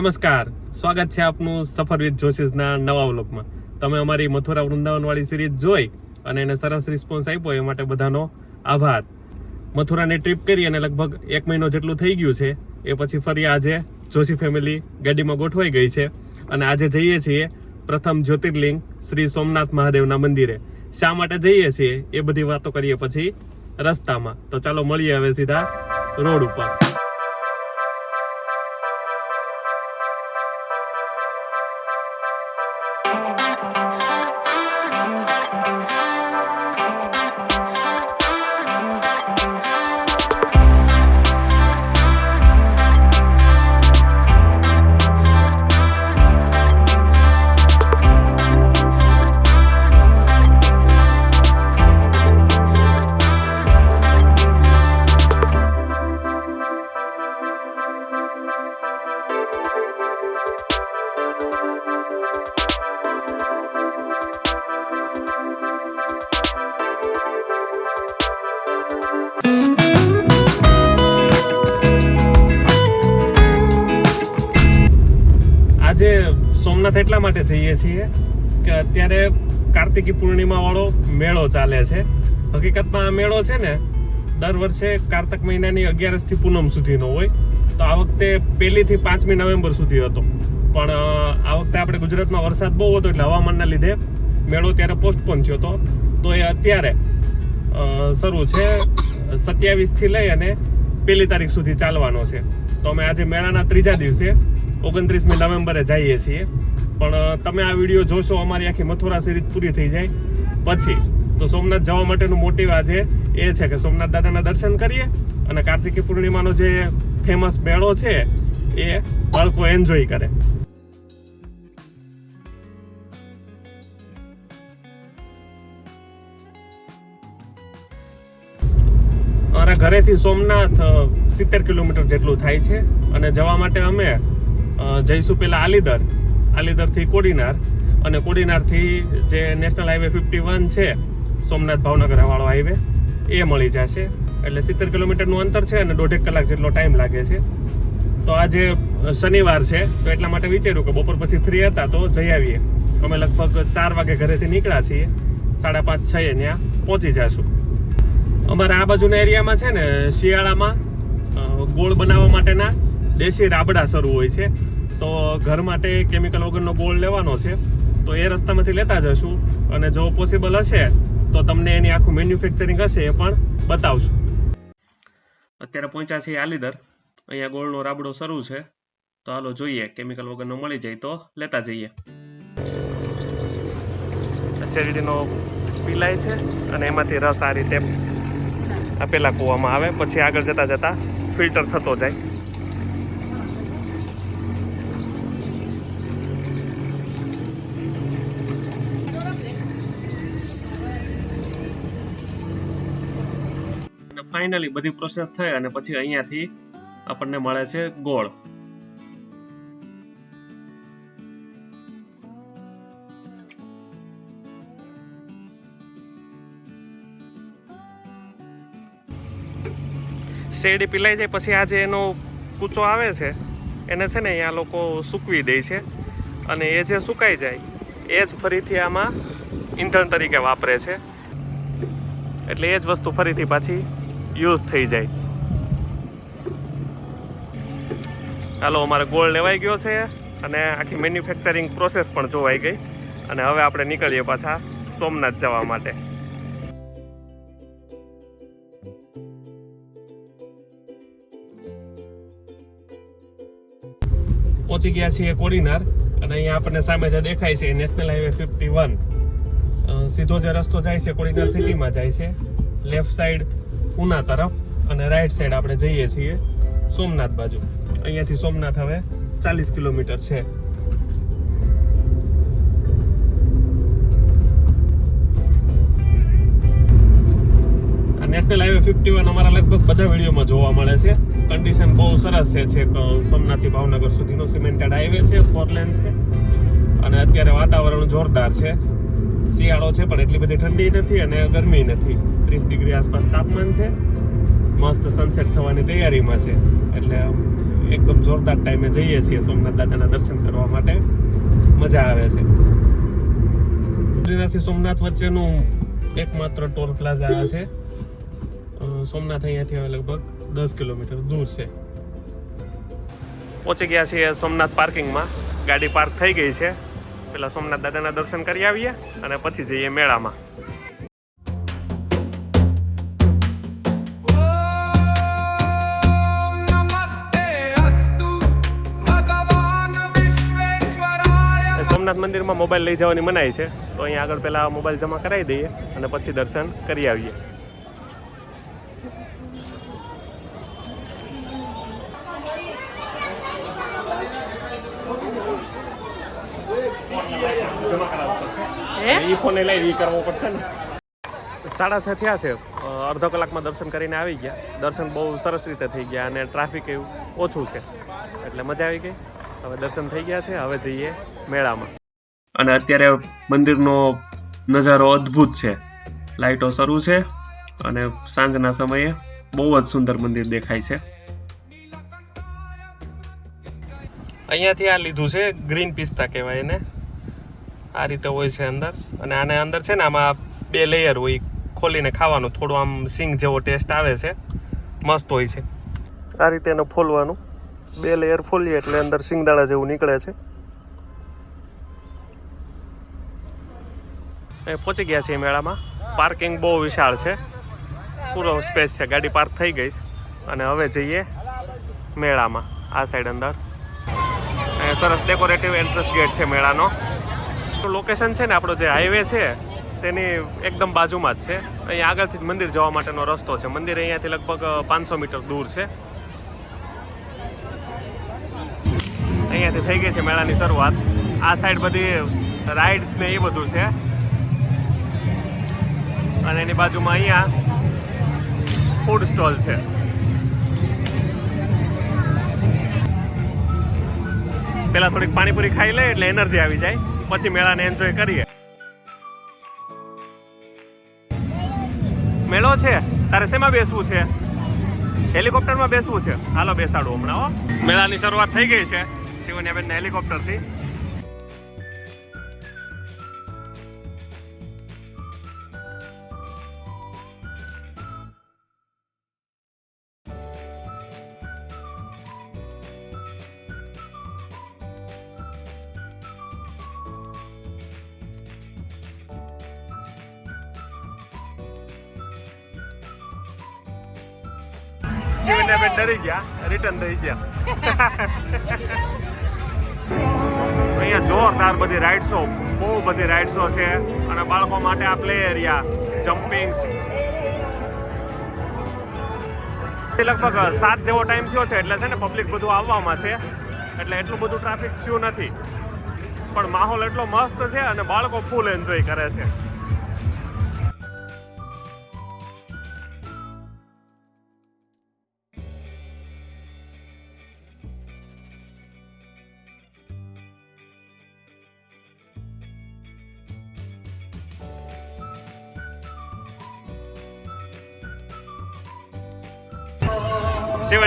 નમસ્કાર. સ્વાગત છે આપનું સફર વિથ જોશીસના નવા વ્લોગમાં. તમે અમારી મથુરા વૃંદાવનવાળી સિરીઝ જોઈ અને એને સરસ રિસ્પોન્સ આપ્યો, એ માટે બધાનો આભાર. મથુરાની ટ્રીપ કરી અને લગભગ એક મહિનો જેટલું થઈ ગયું છે, એ પછી ફરી આજે જોશી ફેમિલી ગાડીમાં ગોઠવાઈ ગઈ છે અને આજે જઈએ છીએ પ્રથમ જ્યોતિર્લિંગ શ્રી સોમનાથ મહાદેવના મંદિરે. શા માટે જઈએ છીએ એ બધી વાતો કરીએ પછી રસ્તામાં. તો ચાલો મળીએ હવે સીધા રોડ ઉપર. સોમનાથ એટલા માટે જઈએ છીએ કે અત્યારે કાર્તિકી પૂર્ણિમા વાળો મેળો ચાલે છે. હકીકતમાં આ મેળો છે ને, દર વર્ષે કારતક મહિનાની અગિયારસથી પૂનમ સુધીનો હોય. તો આ વખતે પહેલી થી પાંચમી નવેમ્બર સુધી હતો. પણ આ વખતે આપણે ગુજરાતમાં વરસાદ બહુ હતો એટલે હવામાનના લીધે મેળો ત્યારે પોસ્ટપોન થયો હતો. તો એ અત્યારે શરૂ છે સત્યાવીસથી લઈ અને પહેલી તારીખ સુધી ચાલવાનો છે. તો અમે આજે મેળાના ત્રીજા દિવસે ઓગણત્રીસમી નવેમ્બરે જઈએ છીએ. પણ તમે આ વીડિયો જોશો, અમારી આખી મથુરા સિરીઝ પૂરી થઈ જાય. પછી, તો સોમનાથ જવા માટેનું મોટિવ આજે એ છે કે સોમનાથ દાદાના દર્શન કરીએ અને કાર્તિકી પૂર્ણિમાનો જે ફેમસ મેળો છે, એ બાળકો એન્જોય કરે. અમારા ઘરેથી સોમનાથ સિત્તેર કિલોમીટર જેટલું થાય છે અને જવા માટે અમે જઈશું પેલા આલીદર. આલીદરથી કોડીનાર અને કોડીનારથી જે નેશનલ હાઈવે ફિફ્ટી વન છે, સોમનાથ ભાવનગર વાળો હાઈવે, એ મળી જશે. એટલે સિત્તેર કિલોમીટરનું અંતર છે અને દોઢેક કલાક જેટલો ટાઈમ લાગે છે. તો આજે શનિવાર છે, તો એટલા માટે વિચાર્યું કે બપોર પછી ફ્રી હતા તો જઈ આવીએ. અમે લગભગ ચાર વાગે ઘરેથી નીકળ્યા છીએ. સાડા પાંચ, છ એ ત્યાં પહોંચી જશું. અમારા આ બાજુના એરિયામાં છે ને, શિયાળામાં ગોળ બનાવવા માટેના દેશી રાબડા શરૂ હોય છે. તો ઘર માટે કેમિકલ વગરનો ગોળ લેવાનો છે. તો એ રસ્તામાંથી લેતા જશું અને જો પોસિબલ હશે, તો તમને એની આખું મેન્યુફેક્ચરિંગ હશે એ પણ બતાવશું. અત્યારે પહોંચ્યા છે આલીદર. અહીંયા ગોળનો રાબડો શરૂ છે. તો હાલો જોઈએ કેમિકલ વગરનો મળી જાય તો લેતા જઈએ. શેરડીનો પીલાય છે અને એમાંથી રસ આ રીતે આ પેલા કૂવામાં આવે. પછી આગળ જતા જતા ફિલ્ટર થતો જાય. ફાઇનલી બધી પ્રોસેસ થઈ અને પછી અહીંયાથી આપણને મળે છે ગોળ. શેરડી પીલાઈ જાય, પછી આ જે એનો કૂચો આવે છે, એને છે ને અહીંયા લોકો સૂકવી દે છે. અને એ જે સુકાઈ જાય, એ જ ફરીથી આમાં ઈંધણ તરીકે વાપરે છે. એટલે એ જ વસ્તુ ફરીથી પાછી યુઝ થઈ જાય. હાલો, અમારે ગોળ લેવાઈ ગયો છે અને આખી મેન્યુફેક્ચરિંગ પ્રોસેસ પણ જોવાઈ ગઈ. અને હવે આપણે નીકળીએ પાછા સોમનાથ જવા માટે. પહોંચી ગયા છીએ કોડીનાર અને અહીંયા આપણને સામે જે દેખાય છે નેશનલ હાઈવે ફિફ્ટી વન સીધો જે રસ્તો જાય છે કોડીનાર સિટીમાં જાય છે. લેફ્ટ સાઈડ ઉના તરફ અને રાઈટ સાઈડ આપણે જઈએ છીએ સોમનાથ બાજુ. અહીંયાથી સોમનાથ હવે ચાલીસ કિલોમીટર છે. નેશનલ હાઈવે ફિફ્ટી વન અમારા લગભગ બધા વિડીયોમાં જોવા મળે છે. કન્ડિશન બહુ સરસ છે છે સોમનાથથી ભાવનગર સુધીનો સિમેન્ટેડ હાઈવે છે ફોર લેન છે. અને અત્યારે વાતાવરણ જોરદાર છે. શિયાળો છે, પણ એટલી બધી ઠંડી નથી અને ગરમી નથી. ત્રીસ ડિગ્રી આસપાસ તાપમાન છે. મસ્ત સનસેટ થવાની તૈયારીમાં છે. એટલે એકદમ જોરદાર ટાઈમે જઈએ છીએ સોમનાથ દાદાના દર્શન કરવા માટે. મજા આવે છે. બદ્રીનાથથી સોમનાથ વચ્ચેનું એકમાત્ર ટોલ પ્લાઝા છે. સોમનાથ અહીંયાથી હવે લગભગ દસ કિલોમીટર દૂર છે. પહોંચી ગયા છીએ સોમનાથ પાર્કિંગમાં ગાડી પાર્ક થઈ ગઈ છે. પેલા સોમનાથ દાદાના દર્શન કરી આવીએ અને પછી જઈએ મેળામાં. સોમનાથ મંદિરમાં મોબાઈલ લઈ જવાની મનાઈ છે. તો અહીંયા આગળ પહેલાં મોબાઈલ જમા કરાવી દઈએ અને પછી દર્શન કરી આવીએ. સાડા છ થયા છે. અડધો કલાકમાં દર્શન કરીને આવી ગયા. દર્શન બહુ સરસ રીતે થઈ ગયા અને ટ્રાફિક એવું ઓછું છે. એટલે મજા આવી ગઈ. હવે દર્શન થઈ ગયા છે. હવે જઈએ મેળામાં. અને અત્યારે મંદિરનો નજારો અદ્ભુત છે. લાઇટો શરૂ છે અને સાંજના સમયે બહુ જ સુંદર મંદિર દેખાય છે. અહીંયાથી આ લીધું છે ગ્રીન પિસ્તા કહેવાય એને. આ રીતે હોય છે અંદર. અને આને અંદર છે ને આમાં બે લેયર હોય ખોલીને ખાવાનું થોડું આમ સિંગ જેવો ટેસ્ટ આવે છે. મસ્ત હોય છે. આ રીતે એને ફોલવાનું. બે લેયર ફોલીએ એટલે અંદર સિંગદાણા જેવું નીકળે છે. એ પહોંચી ગયા છીએ મેળામાં. પાર્કિંગ બહુ વિશાળ છે. પૂરો સ્પેસ છે. ગાડી પાર્ક થઈ ગઈ અને હવે જઈએ મેળામાં, આ સાઈડ અંદર. સરસ ડેકોરેટિવ એન્ટ્રન્સ ગેટ છે મેળાનો. લોકેશન છે ને, આપણો જે હાઈવે છે, તેની એકદમ બાજુમાં જ છે. અહીંયા આગળથી જ મંદિર જવા માટેનો રસ્તો છે. મંદિર અહીંયાથી લગભગ પાંચસો મીટર દૂર છે. અહીંયાથી થઈ ગઈ છે મેળાની શરૂઆત. આ સાઈડ બધી રાઇડ્સ ને એ બધું છે. અને એની બાજુમાં અહીંયા ફૂડ સ્ટોલ છે. પેલા થોડીક પાણીપુરી ખાઈ લે એટલે એનર્જી આવી જાય. પછી મેળાને એન્જોય કરીએ. મેળો છે? તારે શેમાં બેસવું છે? હેલિકોપ્ટરમાં બેસવું છે? હાલો બેસાડું હમણાં મેળાની શરૂઆત થઈ ગઈ છે. શિવન્યાબેન હેલિકોપ્ટરથી. શિવન્યાબેન ડરી ગયા. રિટર્ન થઈ ગયા. અહીંયા જોરદાર બધી રાઇડ્સો બહુ બધી રાઇડ્સો છે. અને બાળકો માટે આ પ્લે એરિયા જમ્પિંગ લગભગ સાત જેવો ટાઈમ થયો છે, એટલે છે ને પબ્લિક બધું આવવામાં છે. એટલે એટલું બધું ટ્રાફિક થયું નથી. પણ માહોલ એટલો મસ્ત છે અને બાળકો ફૂલ એન્જોય કરે છે.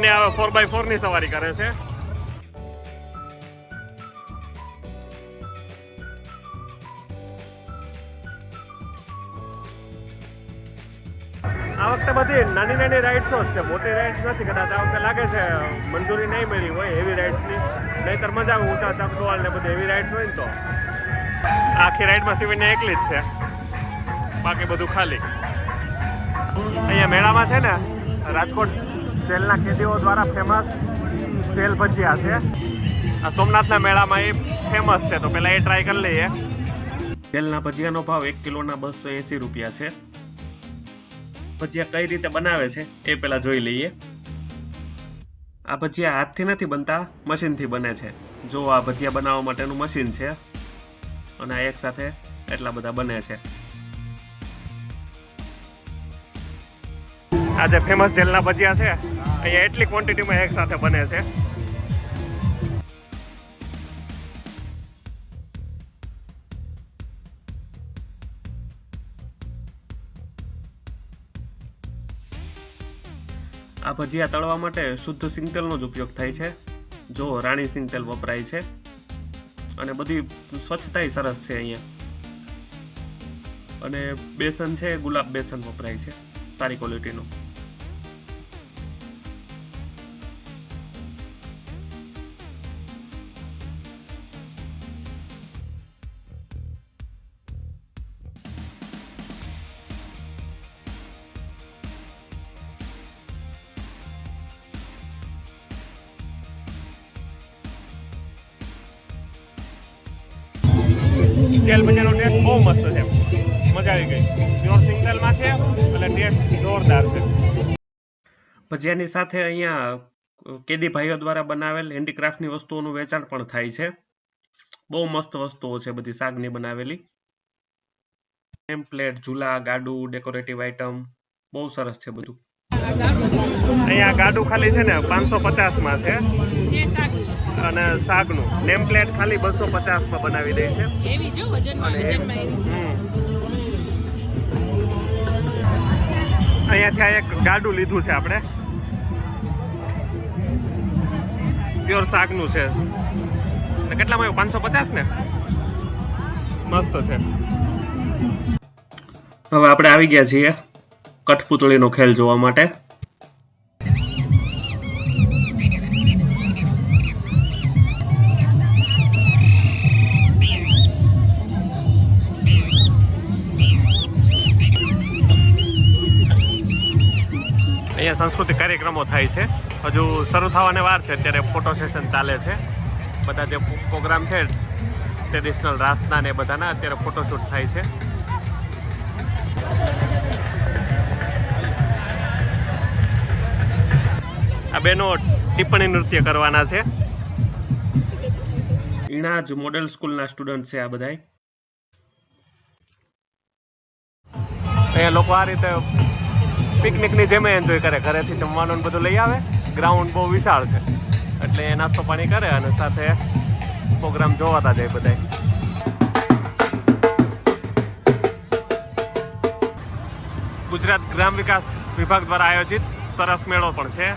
શિવન્ય હવે ફોર બાય ફોરની સવારી કરે છે. આ વખતે બધી નાની નાની રાઇડ્સો જ છે. મોટી રાઇડ્સ નથી કદાચ આ વખતે લાગે છે, મંજૂરી નહીં મળી હોય એવી રાઇડ્સની નહીતર મજા આવે ઊંચા ચકડોવાલ ને બધી એવી રાઇડ્સ હોય ને તો. આખી રાઇડમાં શિવન્ય એકલી જ છે. બાકી બધું ખાલી. અહીંયા મેળામાં છે ને, રાજકોટ જેલના ખેતીઓ દ્વારા ફેમસ સેલ ભજીયા છે. આ સોમનાથના મેળામાં એ ફેમસ છે તો પહેલાં એ ટ્રાય કરી લઈએ. તેલના ભજીયાનો ભાવ એક કિલોના બસો એંસી રૂપિયા છે. ભજીયા કઈ રીતે બનાવે છે એ પહેલાં જોઈ લઈએ. આ ભજીયા હાથથી નથી બનતા મશીનથી બને છે. જો આ ભજીયા બનાવવા માટેનું મશીન છે અને આ એક સાથે એટલા બધા બને છે. આ જે ફેમસ જેલના ભજીયા છે અહીંયા એટલી ક્વોન્ટિટીમાં એક સાથે બને છે. આ ભજીયા તળવા માટે શુદ્ધ સિંગતેલનો જ ઉપયોગ થાય છે. જો રાણી તેલ વપરાય છે. અને બધી સ્વચ્છતાય સરસ છે અહીંયા. અને બેસન છે, ગુલાબ બેસન વપરાય છે, સારી ક્વોલિટીનું મસ્ત છે. મજા આવી ગઈ. પ્યોર સિંગલમાં છે એટલે ટેસ્ટ જોરદાર છે. ભજીયાની સાથે અહીંયા કેદી ભાઈઓ દ્વારા બનાવેલ હેન્ડીક્રાફ્ટની વસ્તુઓનું વેચાણ પણ થાય છે. બહુ મસ્ત વસ્તુઓ છે બધી શાકની બનાવેલી. એમ પ્લેટ ઝૂલા ગાડું ડેકોરેટિવ આઇટમ બહુ સરસ છે બધું. અહીંયા ગાડું ખાલી છે ને પાંચસો પચાસમાં છે. અને શાકનું. નેમ પ્લેટ ખાલી બસો પચાસમાં બનાવી દે છે. એવી જો વજનમાં વજનમાં અહીંયાથી આ એક ગાડું લીધું છે આપણે. પ્યોર શાકનું છે. ને કેટલામાં આવ્યું? પાંચસો પચાસ ને? મસ્ત છે. હવે આપણે આવી ગયા છીએ કઠપુતળીનો ખેલ જોવા માટે. સાંસ્કૃતિક કાર્યક્રમો થાય છે. હજુ શરૂ થવાને વાર છે, અત્યારે ફોટો સેશન ચાલે છે. બધા જે પ્રોગ્રામ છે, ટ્રેડિશનલ રાસના ને બધાના, અત્યારે ફોટોશૂટ થાય છે. આ બેનો ટિપ્પણી નૃત્ય કરવાના છે. ઈણાજ મોડેલ સ્કૂલના સ્ટુડન્ટ છે આ બધા અહીંયા લોકો આ રીતે પિકનિકની જેમ એન્જોય કરે. ઘરેથી જમવાનું બધું લઈ આવે. ગ્રાઉન્ડ બહુ વિશાળ છે. એટલે એ નાસ્તો પાણી કરે અને સાથે પ્રોગ્રામ જોવાતા જાય બધાય. ગુજરાત ગ્રામ વિકાસ વિભાગ દ્વારા આયોજિત સરસ મેળો પણ છે.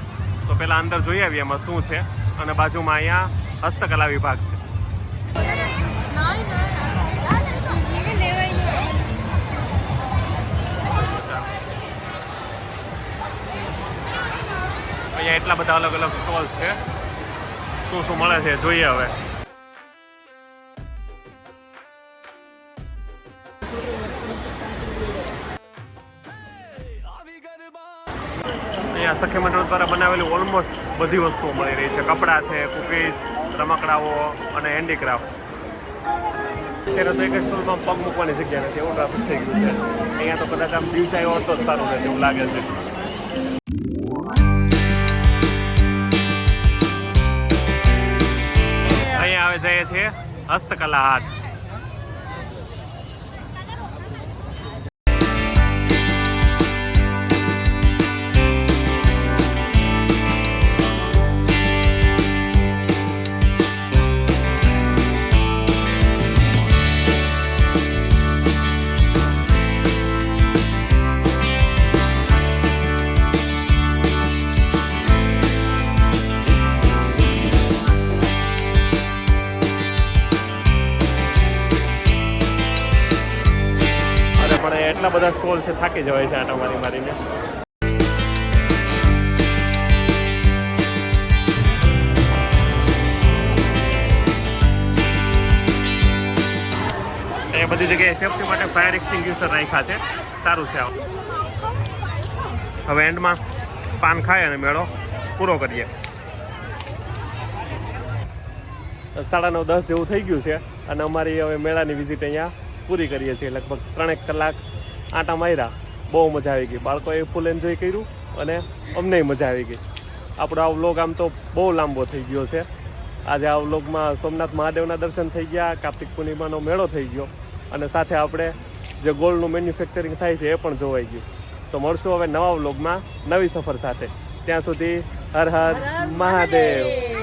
તો પહેલાં અંદર જોઈ આવીએ એમાં શું છે અને બાજુમાં અહીંયા હસ્તકલા વિભાગ છે. અહીંયા એટલા બધા અલગ અલગ સ્ટોલ્સ છે. શું શું મળે છે જોઈએ હવે. અહીંયા સખી મંડળ દ્વારા બનાવેલી ઓલમોસ્ટ બધી વસ્તુઓ મળી રહી છે. કપડાં છે કુકીઝ રમકડાઓ અને હેન્ડીક્રાફ્ટ અત્યારે તો એક સ્ટોલમાં પગ મૂકવાની જગ્યા નથી, એવું ટ્રાફિક થઈ ગયું છે. અહીંયા તો કદાચ આમ દિવસે આવ્યો તો જ સારું રહે એવું લાગે છે. જઈએ છીએ હસ્તકલા હાટ એટલા બધા સ્ટોલ છે, થાકી જવાય છે આટા મારી મારીને. એ બધી જગ્યાએ સેફટી માટે ફાયર એક્સટિંગ્યુશર રાખ્યા છે. સારું છે હવે એન્ડમાં પાન ખાય અને મેળો પૂરો કરીએ. સાડા નવ, દસ જેવું થઈ ગયું છે અને અમારી હવે મેળાની વિઝિટ અહીંયા પૂરી કરીએ છીએ. લગભગ ત્રણેક કલાક આંટા માર્યા. બહુ મજા આવી ગઈ. બાળકોએ ફૂલ એન્જોય કર્યું અને અમને મજા આવી ગઈ. આપણો આ વ્લોગ આમ તો બહુ લાંબો થઈ ગયો છે. આજે આ વ્લોગમાં સોમનાથ મહાદેવના દર્શન થઈ ગયા કાર્તિક પૂર્ણિમાનો મેળો થઈ ગયો અને સાથે આપણે જે ગોલ્ડનું મેન્યુફેક્ચરિંગ થાય છે એ પણ જોવાઈ ગયું. તો મળશું હવે નવા વ્લોગમાં નવી સફર સાથે. ત્યાં સુધી હર હર મહાદેવ.